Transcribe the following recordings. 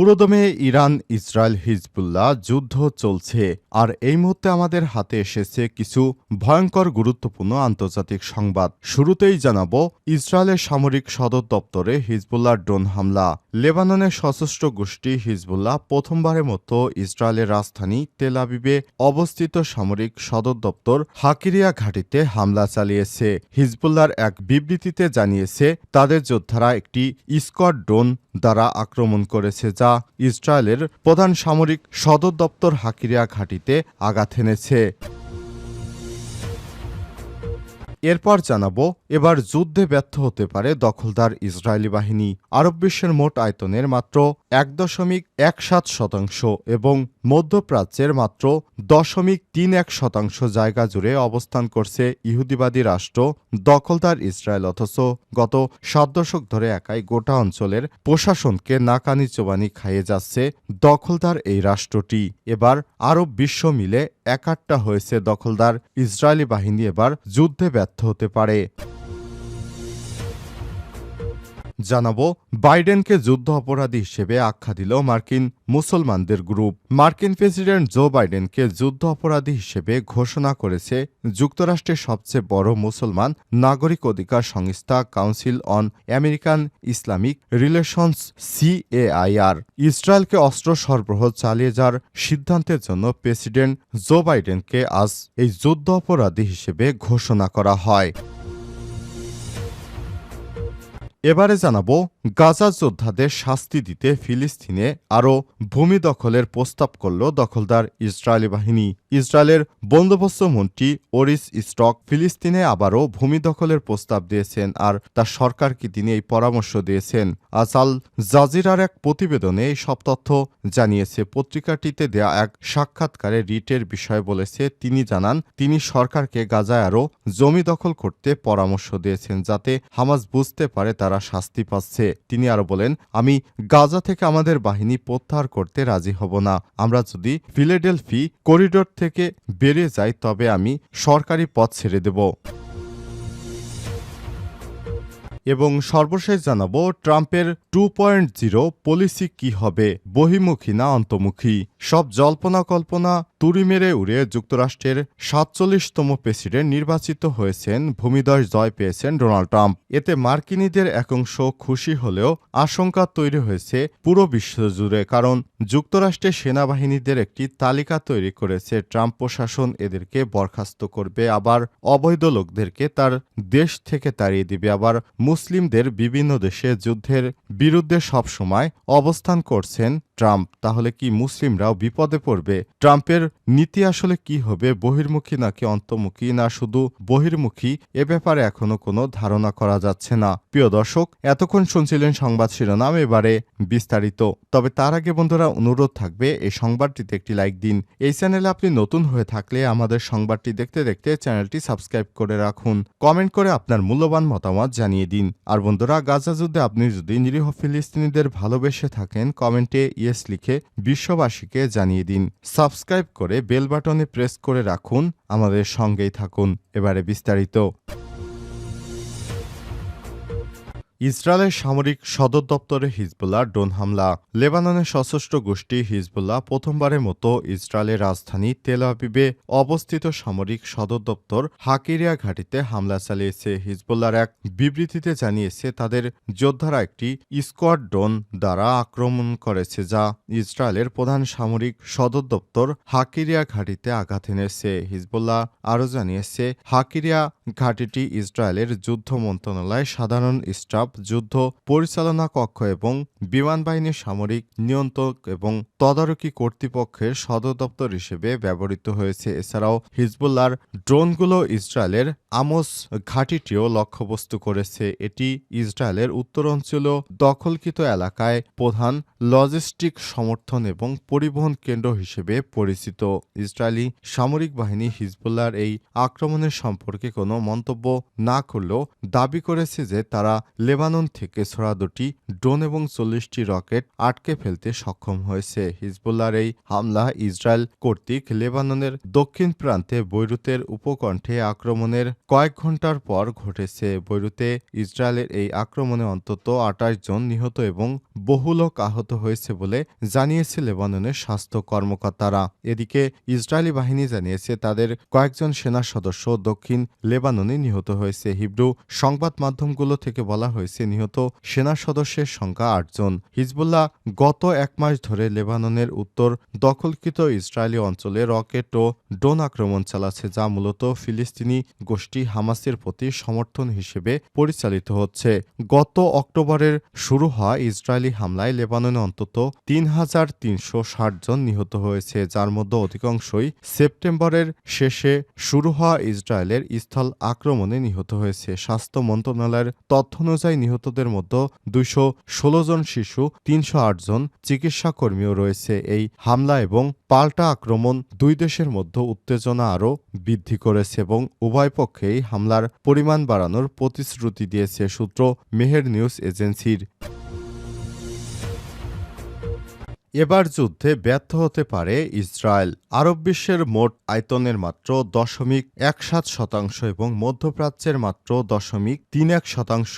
পুরোদমে Iran, Israel, Hezbollah যুদ্ধ চলছে। আর এই মুহূর্তে আমাদের হাতে এসেছে কিছু ভয়ঙ্কর গুরুত্বপূর্ণ আন্তর্জাতিক সংবাদ। শুরুতেই জানাব, ইসরায়েলের সামরিক সদর দপ্তরে হিজবুল্লাহর ড্রোন হামলা। লেবাননের সশস্ত্র গোষ্ঠী হিজবুল্লাহ প্রথমবারের মতো ইসরায়েলের রাজধানী তেল আবিবে অবস্থিত সামরিক সদর দপ্তর হাকিরিয়া ঘাটিতে হামলা চালিয়েছে। হিজবুল্লাহর এক বিবৃতিতে জানিয়েছে, তাদের যোদ্ধারা একটি স্কোয়াড ড্রোন দ্বারা আক্রমণ করেছে যা ইসরায়েলের প্রধান সামরিক সদর দপ্তর হাকিরিয়া ঘাঁটিতে আঘাত এনেছে। এরপর জানাব, এবার যুদ্ধে ব্যর্থ হতে পারে দখলদার ইসরায়েলি বাহিনী। আরব বিশ্বের মোট আয়তনের মাত্র এক দশমিক এক সাত শতাংশ এবং মধ্যপ্রাচ্যের মাত্র দশমিক তিন এক শতাংশ জায়গা জুড়ে অবস্থান করছে ইহুদিবাদী রাষ্ট্র, দখলদার ইসরায়েল অথচ গত সাত দশক ধরে একাই গোটা অঞ্চলের প্রশাসনকে নাকানি চোবানি খাইয়ে যাচ্ছে দখলদার এই রাষ্ট্রটি। এবার আরব বিশ্ব মিলে একাট্টা হয়েছে দখলদার ইসরায়েলি বাহিনী এবার যুদ্ধে ব্যর্থ হতে পারে। জানাব, বাইডেনকে যুদ্ধ অপরাধী হিসেবে আখ্যা দিল মার্কিন মুসলমানদের গ্রুপ। মার্কিন প্রেসিডেন্ট জো বাইডেনকে যুদ্ধ অপরাধী হিসেবে ঘোষণা করেছে যুক্তরাষ্ট্রের সবচেয়ে বড় মুসলমান নাগরিক অধিকার সংস্থা council on American Islamic relations, CAIR. ইসরায়েলকে অস্ত্র সরবরাহ চালিয়ে যাওয়ার সিদ্ধান্তের জন্য প্রেসিডেন্ট জো বাইডেনকে আজ এই যুদ্ধ অপরাধী হিসেবে ঘোষণা করা হয়। এবারে জানাব গাজা যোদ্ধাদের শাস্তি দিতে ফিলিস্তিনে আরও ভূমি দখলের প্রস্তাব করল দখলদার ইসরায়েলি বাহিনী। ইসরায়েলের বন্দোবস্ত মন্ত্রী ওরিস স্টক ফিলিস্তিনে আবারও ভূমি দখলের প্রস্তাব দিয়েছেন আর তার সরকারকে তিনি এই পরামর্শ দিয়েছেন। আসাল জাজিরার এক প্রতিবেদনে এই সব তথ্য জানিয়েছে। পত্রিকাটিতে দেয়া এক সাক্ষাৎকারে রিটের বিষয়ে বলেছে, তিনি জানান, তিনি সরকারকে গাজায় আরও জমি দখল করতে পরামর্শ দিয়েছেন যাতে হামাজ বুঝতে পারে তারা শাস্তি পাচ্ছে। তিনি আরও বলেন, আমি গাজা থেকে আমাদের বাহিনী প্রত্যাহার করতে রাজি হব না। আমরা যদি ফিলেডেলফি করিডোর থেকে বেরিয়ে যাই, তবে আমি সরকারি পথ ছেড়ে দেব। এবং সর্বশেষ জানাব, ট্রাম্পের টু পয়েন্ট জিরো পলিসি কি হবে? বহিমুখী না অন্তর্মুখী? সব জল্পনা কল্পনা তুড়ি মেরে উড়ে যুক্তরাষ্ট্রের সাতচল্লিশতম প্রেসিডেন্ট নির্বাচিত হয়েছেন ভূমিদশ জয় পেয়েছেন ডোনাল্ড ট্রাম্প। এতে মার্কিনীদের একাংশ খুশি হলেও আশঙ্কা তৈরি হয়েছে পুরো বিশ্বজুড়ে, কারণ যুক্তরাষ্ট্রের সেনাবাহিনীদের একটি তালিকা তৈরি করেছে ট্রাম্প প্রশাসন এদেরকে বরখাস্ত করবে, আবার অবৈধ লোকদেরকে তার দেশ থেকে তাড়িয়ে দিবে, আবার মুসলিমদের বিভিন্ন দেশে যুদ্ধের বিরুদ্ধে সবসময় অবস্থান করছেন ট্রাম্প। তাহলে কি মুসলিমরাও বিপদে পড়বে? ট্রাম্পের নীতি আসলে কি হবে, বহির্মুখী নাকি অন্তর্মুখী? না, শুধু বহির্মুখী, এ ব্যাপারে এখনও কোনো ধারণা করা যাচ্ছে না। প্রিয় দর্শক, এতক্ষণ শুনছিলেন সংবাদ শিরোনাম, এবারে বিস্তারিত। তবে তার আগে বন্ধুরা, অনুরোধ থাকবে, এই সংবাদটিতে একটি লাইক দিন। এই চ্যানেলে আপনি নতুন হয়ে থাকলে আমাদের সংবাদটি দেখতে দেখতে চ্যানেলটি সাবস্ক্রাইব করে রাখুন। কমেন্ট করে আপনার মূল্যবান মতামত জানিয়ে দিন। আর বন্ধুরা, গাজা যুদ্ধে আপনি যদি নিরীহ ফিলিস্তিনিদের ভালোবেসে থাকেন, কমেন্টে ইয়েস লিখে বিশ্ববাসীকে জানিয়ে দিন। সাবস্ক্রাইব করে বেল বাটনে প্রেস করে রাখুন। আমাদের সঙ্গেই থাকুন। এবারে বিস্তারিত। ইসরায়েলের সামরিক সদর দপ্তরে হিজবুল্লাহ ড্রোন হামলা। লেবাননের সশস্ত্র গোষ্ঠী হিজবুল্লাহ প্রথমবারের মতো ইসরায়েলের রাজধানী তেল আবিবে অবস্থিত সামরিক সদর দপ্তর হাকিরিয়া ঘাটিতে হামলা চালিয়েছে। হিজবুল্লাহর এক বিবৃতিতে জানিয়েছে, তাদের যোদ্ধারা একটি স্কোয়াড ড্রোন দ্বারা আক্রমণ করেছে যা ইসরায়েলের প্রধান সামরিক সদর দপ্তর হাকিরিয়া ঘাটিতে আঘাত এনেছে। হিজবুল্লাহ আরও জানিয়েছে, হাকিরিয়া ঘাটিটি ইসরায়েলের যুদ্ধ মন্ত্রণালয় সাধারণ স্টাফ যুদ্ধ, পরিচালনা কক্ষ এবং বিমান বাহিনীর সামরিক নিয়ন্ত্রক এবং তদারকি কর্তৃপক্ষের সদর দপ্তর হিসেবে ব্যবহৃত হয়েছে। এছাড়াও হিজবুল্লার ড্রোনগুলো ইসরায়েলের আমোস ঘাটিটিও লক্ষ্যবস্তু করেছে। এটি ইসরায়েলের উত্তরাঞ্চল দখলকৃত এলাকায় প্রধান লজিস্টিক সমর্থন এবং পরিবহন কেন্দ্র হিসেবে পরিচিত। ইসরায়েলি সামরিক বাহিনী হিজবুল্লার এই আক্রমণের সম্পর্কে কোনো মন্তব্য না করলেও দাবি করেছে যে তারা লেবানন লেবানন থেকে ছোড়া দুটি ড্রোন এবং চল্লিশটি রকেট আটকে ফেলতে সক্ষম হয়েছে। হিজবুল্লার এই হামলা ইসরায়েল কর্তৃক লেবাননের দক্ষিণ প্রান্তে বৈরুতের উপকণ্ঠে আক্রমণের কয়েক ঘণ্টার পর ঘটেছে। বৈরুতে ইসরায়েলের এই আক্রমণে অন্তত আটাশ জন নিহত এবং বহু লোক আহত হয়েছে বলে জানিয়েছে লেবাননের স্বাস্থ্য কর্মকর্তারা। এদিকে ইসরায়েলি বাহিনী জানিয়েছে, তাদের কয়েকজন সেনা সদস্য দক্ষিণ লেবাননে নিহত হয়েছে। হিব্রু সংবাদ মাধ্যমগুলো থেকে বলা হয়েছে নিহত সেনা সদস্যের সংখ্যা আটজন। হিজবুল্লাহ গত এক মাস ধরে লেবাননের উত্তর দখলকৃত ইসরায়েলি অঞ্চলে রকেট ও ড্রোন আক্রমণ চালাচ্ছে, যা মূলত ফিলিস্তিনি গোষ্ঠী হামাসের প্রতি সমর্থন হিসেবে পরিচালিত হচ্ছে। গত অক্টোবরের শুরু হওয়া ইসরায়েলি হামলায় লেবাননে অন্তত তিন হাজার তিনশো ষাট জন নিহত হয়েছে, যার মধ্যে অধিকাংশই সেপ্টেম্বরের শেষে শুরু হওয়া ইসরায়েলের স্থল আক্রমণে নিহত হয়েছে। স্বাস্থ্য মন্ত্রণালয়ের তথ্য অনুযায়ী নিহতদের মধ্যে দুশো জন শিশু, তিনশো আট জন চিকিৎসা কর্মীও রয়েছে। এই হামলা এবং পাল্টা আক্রমণ দুই দেশের মধ্যে উত্তেজনা আরও বৃদ্ধি করেছে এবং উভয় পক্ষেই হামলার পরিমাণ বাড়ানোর প্রতিশ্রুতি দিয়েছে সূত্র মেহের নিউজ এজেন্সির। এবার যুদ্ধে ব্যর্থ হতে পারে ইসরায়েল। আরব বিশ্বের মোট আয়তনের মাত্র দশমিক এক সাত শতাংশ এবং মধ্যপ্রাচ্যের মাত্র দশমিক তিন এক শতাংশ।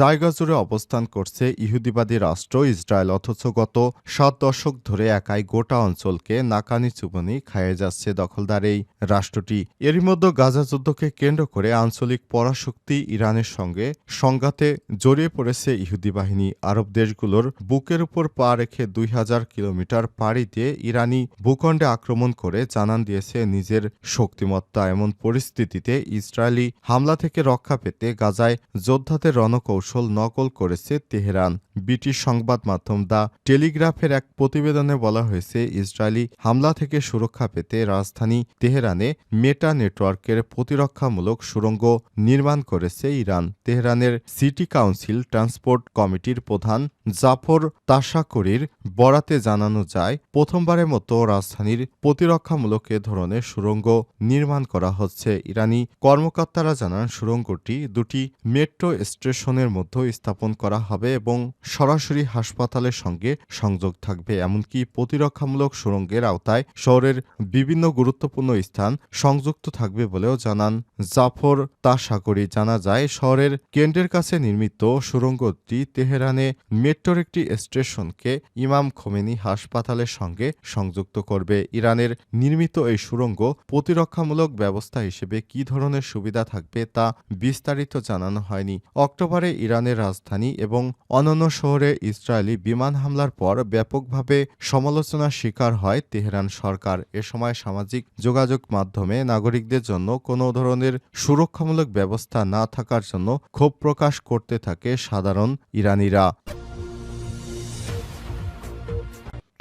জায়গা জুড়ে অবস্থান করছে ইহুদিবাদী রাষ্ট্র ইসরায়েল, অথচ গত সাত দশক ধরে একাই গোটা অঞ্চলকে নাকানি চুবনি খাইয়ে যাচ্ছে দখলদার এই রাষ্ট্রটি এরই মধ্যে গাজা যুদ্ধকে কেন্দ্র করে আঞ্চলিক পরাশক্তি ইরানের সঙ্গে সংঘাতে জড়িয়ে পড়েছে ইহুদি বাহিনী। আরব দেশগুলোর বুকের উপর পা রেখে দুই হাজার কিলোমিটার পাড়ি দিয়ে ইরানি ভূখণ্ডে আক্রমণ করে জানান দিয়েছে নিজের শক্তিমত্তা। এমন পরিস্থিতিতে ইসরায়েলি হামলা থেকে রক্ষা পেতে গাজায় যোদ্ধাদের রণকৌশল নকল করেছে তেহরান। ব্রিটিশ সংবাদ মাধ্যম দ্য টেলিগ্রাফের এক প্রতিবেদনে বলা হয়েছে, ইসরায়েলি হামলা থেকে সুরক্ষা পেতে রাজধানী তেহরানে মেটা নেটওয়ার্কের প্রতিরক্ষামূলক সুড়ঙ্গ নির্মাণ করেছে ইরান। তেহরানের সিটি কাউন্সিল ট্রান্সপোর্ট কমিটির প্রধান জাফর তাশাকরির বরাতে জানানো যায়, প্রথমবারের মতো রাজধানীর প্রতিরক্ষামূলক এ ধরনের সুড়ঙ্গ নির্মাণ করা হচ্ছে। ইরানি কর্মকর্তারা জানান, সুড়ঙ্গটি দুটি মেট্রো স্টেশনের মধ্যে স্থাপন করা হবে এবং সরাসরি হাসপাতালের সঙ্গে সংযোগ থাকবে। এমনকি প্রতিরক্ষামূলক সুড়ঙ্গের আওতায় শহরের বিভিন্ন গুরুত্বপূর্ণ স্থান সংযুক্ত থাকবে বলেও জানান জাফর তাসাগরি জানা যায়, শহরের কেন্দ্রের কাছে নির্মিত সুড়ঙ্গটি তেহরানে মেট্রোর একটি স্টেশনকে ইমাম খোমেনি হাসপাতালের সঙ্গে সংযুক্ত করবে। ইরানের নির্মিত এই সুড়ঙ্গ প্রতিরক্ষামূলক ব্যবস্থা হিসেবে কি ধরনের সুবিধা থাকবে তা বিস্তারিত জানানো হয়নি। অক্টোবরে ইরানের রাজধানী এবং অন্যান্য শহরে ইসরায়েলি বিমান হামলার পর ব্যাপকভাবে সমালোচনার শিকার হয় তেহরান সরকার। এ সময় সামাজিক যোগাযোগ মাধ্যমে নাগরিকদের জন্য কোনো ধরনের সুরক্ষামূলক ব্যবস্থা না থাকার জন্য ক্ষোভ প্রকাশ করতে থাকে সাধারণ ইরানিরা।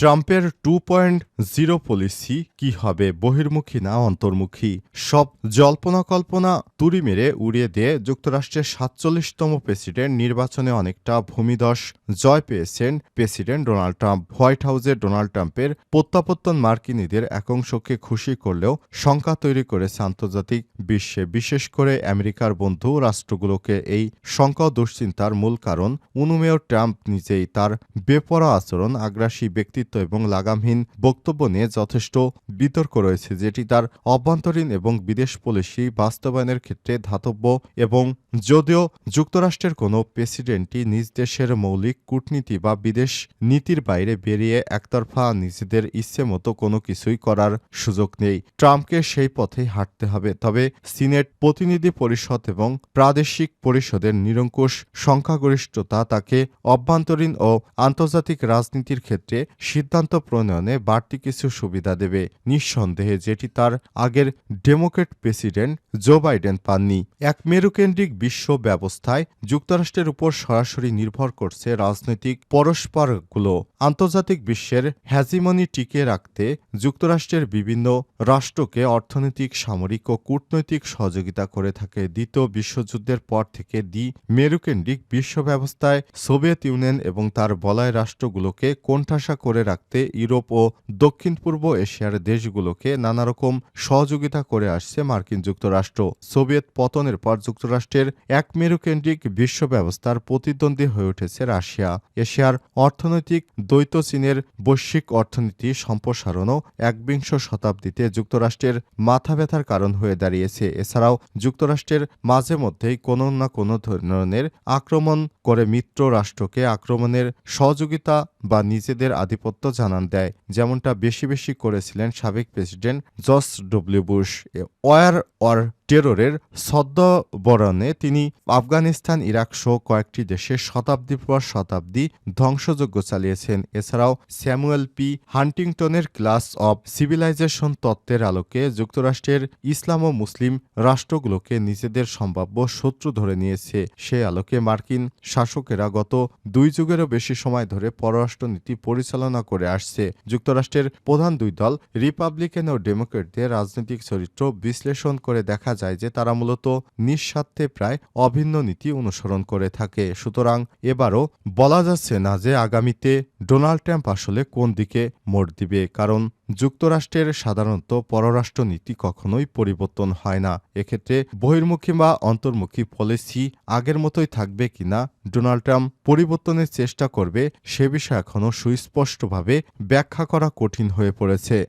ট্রাম্পের টু পয়েন্ট জিরো পলিসি কি হবে বহির্মুখী না অন্তর্মুখী? সব জল্পনা কল্পনা তুড়ি মেরে উড়িয়ে দিয়ে যুক্তরাষ্ট্রের সাতচল্লিশতম প্রেসিডেন্ট নির্বাচনে অনেকটা ভূমিধস জয় পেয়েছেন প্রেসিডেন্ট ডোনাল্ড ট্রাম্প। হোয়াইট হাউসে ডোনাল্ড ট্রাম্পের প্রত্যাবর্তন মার্কিনীদের একাংশকে খুশি করলেও শঙ্কা তৈরি করেছে আন্তর্জাতিক বিশ্বে। বিশেষ করে আমেরিকার বন্ধু রাষ্ট্রগুলোকে এই শঙ্কা দুশ্চিন্তার মূল কারণ অনুমেয় ট্রাম্প নিজেই তার বেপরা আচরণ আগ্রাসী ব্যক্তিত্ব এবং লাগামহীন বক্তব্য নিয়ে যথেষ্ট বিতর্ক রয়েছে, যেটি তার অভ্যন্তরীণ এবং বিদেশ পলিসি বাস্তবায়নের ক্ষেত্রে ধাতব্য এবং যদিও যুক্তরাষ্ট্রের কোনো প্রেসিডেন্টই নিজ দেশের মৌলিক কূটনীতি বা বিদেশ নীতির বাইরে বেরিয়ে একতরফা নিজেদের ইচ্ছে মতো কোনো কিছুই করার সুযোগ নেই। ট্রাম্পকে সেই পথেই হাঁটতে হবে, তবে সিনেট প্রতিনিধি পরিষদ এবং প্রাদেশিক পরিষদের নিরঙ্কুশ সংখ্যাগরিষ্ঠতা তাকে অভ্যন্তরীণ ও আন্তর্জাতিক রাজনীতির ক্ষেত্রে সিদ্ধান্ত প্রণয়নে বাড়তি কিছু সুবিধা দেবে। নিঃসন্দেহে যেটি তার আগের ডেমোক্রেট প্রেসিডেন্ট জো বাইডেন পাননি। এক মেরুকেন্দ্রিক বিশ্ব ব্যবস্থায় যুক্তরাষ্ট্রের উপর সরাসরি নির্ভর করছে রাজনৈতিক পরস্পরগুলো। আন্তর্জাতিক বিশ্বের হ্যাজিমনি টিকিয়ে রাখতে যুক্তরাষ্ট্রের বিভিন্ন রাষ্ট্রকে অর্থনৈতিক, সামরিক ও কূটনৈতিক সহযোগিতা করে থাকে দ্বিতীয় বিশ্বযুদ্ধের পর থেকে দি মেরুকেন্দ্রিক বিশ্ব ব্যবস্থায় সোভিয়েত ইউনিয়ন এবং তার বলয় রাষ্ট্রগুলোকে কোণঠাসা করে রাখতে ইউরোপ ও দক্ষিণ পূর্ব এশিয়ার দেশগুলোকে নানারকম সহযোগিতা করে আসছে মার্কিন যুক্তরাষ্ট্র। সোভিয়েত পতনের পর যুক্তরাষ্ট্রের এক মেরুকেন্দ্রিক বিশ্ব ব্যবস্থার প্রতিদ্বন্দ্বী হয়ে উঠেছে রাশিয়া। এশিয়ার অর্থনৈতিক, দ্বৈত চীনের বৈশ্বিক অর্থনীতি সম্প্রসারণও একবিংশ শতাব্দীতে যুক্তরাষ্ট্রের মাথা ব্যথার কারণ হয়ে দাঁড়িয়েছে। এছাড়াও যুক্তরাষ্ট্রের মাঝে মধ্যেই কোনো না কোনো ধরনের আক্রমণ করে মিত্র রাষ্ট্রকে আক্রমণের সহযোগিতা বা নিজেদের আধিপত্য জানান দেয়, যেমনটা বেশি বেশি করেছিলেন সাবেক president George W Bush. War on টেররের সদ্যবরণে তিনি আফগানিস্তান, ইরাক সহ কয়েকটি দেশে শতাব্দীর পর শতাব্দী ধ্বংসযজ্ঞ চালিয়েছেন। এছাড়াও স্যামুয়েল পি. হান্টিংটনের ক্লাস অব সিভিলাইজেশন তত্ত্বের আলোকে যুক্তরাষ্ট্রের ইসলাম ও মুসলিম রাষ্ট্রগুলোকে নিজেদের সম্ভাব্য শত্রু ধরে নিয়েছে। সে আলোকে মার্কিন শাসকেরা গত দুই যুগেরও বেশি সময় ধরে পররাষ্ট্রনীতি পরিচালনা করে আসছে। যুক্তরাষ্ট্রের প্রধান দুই দল, রিপাবলিকান ও ডেমোক্রেটদের রাজনৈতিক চরিত্র বিশ্লেষণ করে দেখা যায় যে তারা মূলত নিঃস্বার্থে প্রায় অভিন্ন নীতি অনুসরণ করে থাকে। সুতরাং এবারও বলা যাচ্ছে না যে আগামীতে ডোনাল্ড ট্রাম্প আসলে কোন দিকে মোড় দিবে, কারণ যুক্তরাষ্ট্রের সাধারণত পররাষ্ট্রনীতি কখনোই পরিবর্তন হয় না। এক্ষেত্রে বহির্মুখী বা অন্তর্মুখী পলিসি আগের মতোই থাকবে কিনা ডোনাল্ড ট্রাম্প পরিবর্তনের চেষ্টা করবে, সে বিষয়ে এখনও সুস্পষ্টভাবে ব্যাখ্যা করা কঠিন হয়ে পড়েছে।